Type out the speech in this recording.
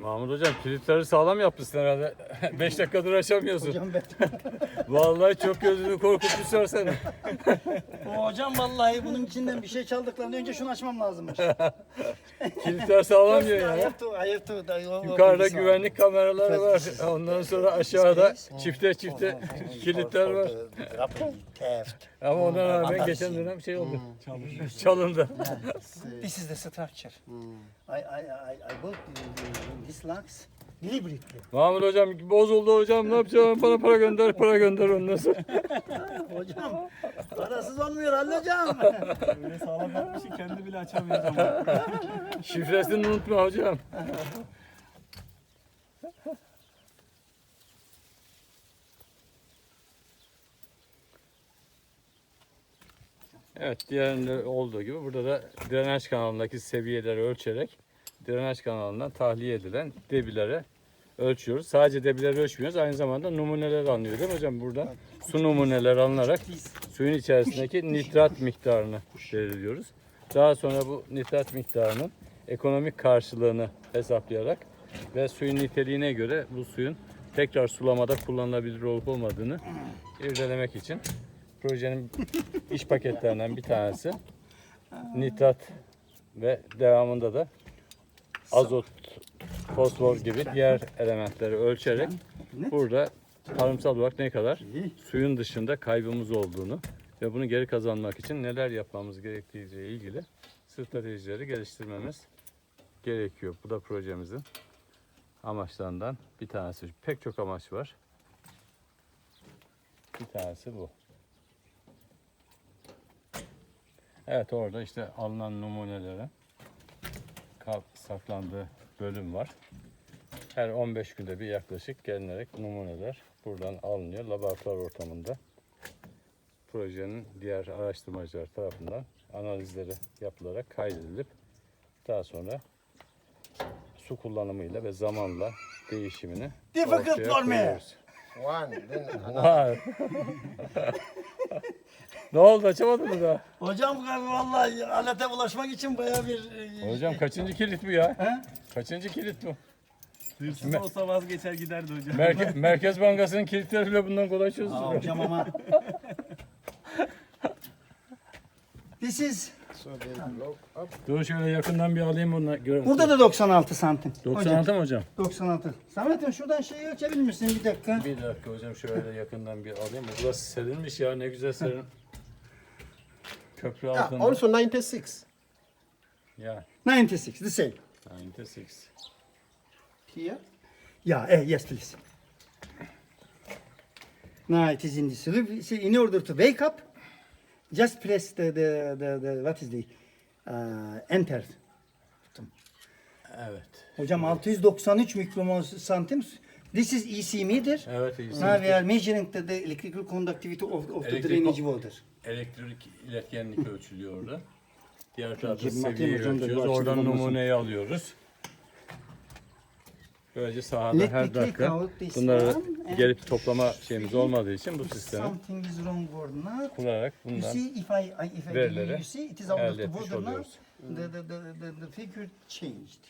Mahmut hocam kilitleri sağlam yapmışsın herhalde. 5 dakikadır açamıyorsun. Hocam ben. Vallahi çok gözünü korkutmuşlar seni. O hocam vallahi bunun içinden bir şey çaldıklarında önce şunu açmam lazımmış. Kilitler sağlam diyor I ya. I I- o- o- Yukarıda güvenlik kameraları var. Ondan sonra aşağıda çifte çifte kilitler var. Ama ona rağmen geçen dönem şey oldu. Çalındı. This is the structure. I, I, I, I built the- the- this locks deliberately. Mahmut hocam bozuldu hocam ne yapacağım bana para gönder para gönder ondan sonra. Hocam parasız olmuyor Halil hocam. Öyle sağlam yapmış ki kendi bile zaman. Şifresini unutma hocam. Evet diğerinde olduğu gibi burada da drenaj kanalındaki seviyeleri ölçerek drenaj kanalından tahliye edilen debilere ölçüyoruz. Sadece debileri ölçmüyoruz aynı zamanda numuneler alınıyor değil mi hocam? Buradan su numuneleri alınarak suyun içerisindeki nitrat miktarını belirliyoruz. Daha sonra bu nitrat miktarının ekonomik karşılığını hesaplayarak ve suyun niteliğine göre bu suyun tekrar sulamada kullanılabilir olup olmadığını irdelemek için projenin iş paketlerinden bir tanesi nitrat ve devamında da azot, fosfor gibi diğer elementleri ölçerek burada tarımsal olarak ne kadar suyun dışında kaybımız olduğunu ve bunu geri kazanmak için neler yapmamız gerektiği ile ilgili stratejileri geliştirmemiz gerekiyor. Bu da projemizin amaçlarından bir tanesi. Pek çok amaç var. Bir tanesi bu. Evet orada işte alınan numunelerin kap saklandığı bölüm var. Her 15 günde bir yaklaşık gelinerek numuneler buradan alınıyor laboratuvar ortamında. Projenin diğer araştırmacılar tarafından analizleri yapılarak kaydedilip daha sonra su kullanımıyla ve zamanla değişimini Difficult ortaya for me. koyuyoruz. One, then another. Vay. Ne oldu açamadın mı daha? Hocam vallahi alete bulaşmak için baya bir... e, Hocam kaçıncı kilit bu ya? He? Kaçıncı kilit bu? Hırsız olsa vazgeçer giderdi hocam. Merke- Merkez Bankası'nın kilitleri bile bundan kolay çözülür. Aa, hocam ama... This is... Dur şöyle yakından bir alayım bunu. Gör- Burada da 96 santim. 96 mı hocam? 96. Samet'im şuradan şeyi ölçebilir misin bir dakika? Bir dakika hocam şöyle yakından bir alayım. Burası serilmiş ya ne güzel serin. Köprü Yeah, altında. also 96. Ya 96, the same. 96. Here. Yeah, eh, yes please. Now it is in this. loop. See, In order to wake up, just press the, the, the, the what is the, uh, enter. Evet. Hocam 693 mikromol santim. This is EC meter. Evet iyi. Now we are measuring the, the electrical conductivity of, of the Elektrik- drainage water. Elektrik iletkenlik ölçülüyor orada. Diğer tarafta Cebime atayım seviyeyi hocam da ölçüyoruz. Oradan olmasın. numuneyi alıyoruz. Böylece sahada Let me her take dakika out this bunları one and gelip toplama şeyimiz olmadığı için bu If sistemi something is wrong or not. kurarak You bundan see, if I, I if I verileri you see, it is out of elde the etmiş now. oluyoruz. The, the, the, the, the figure changed.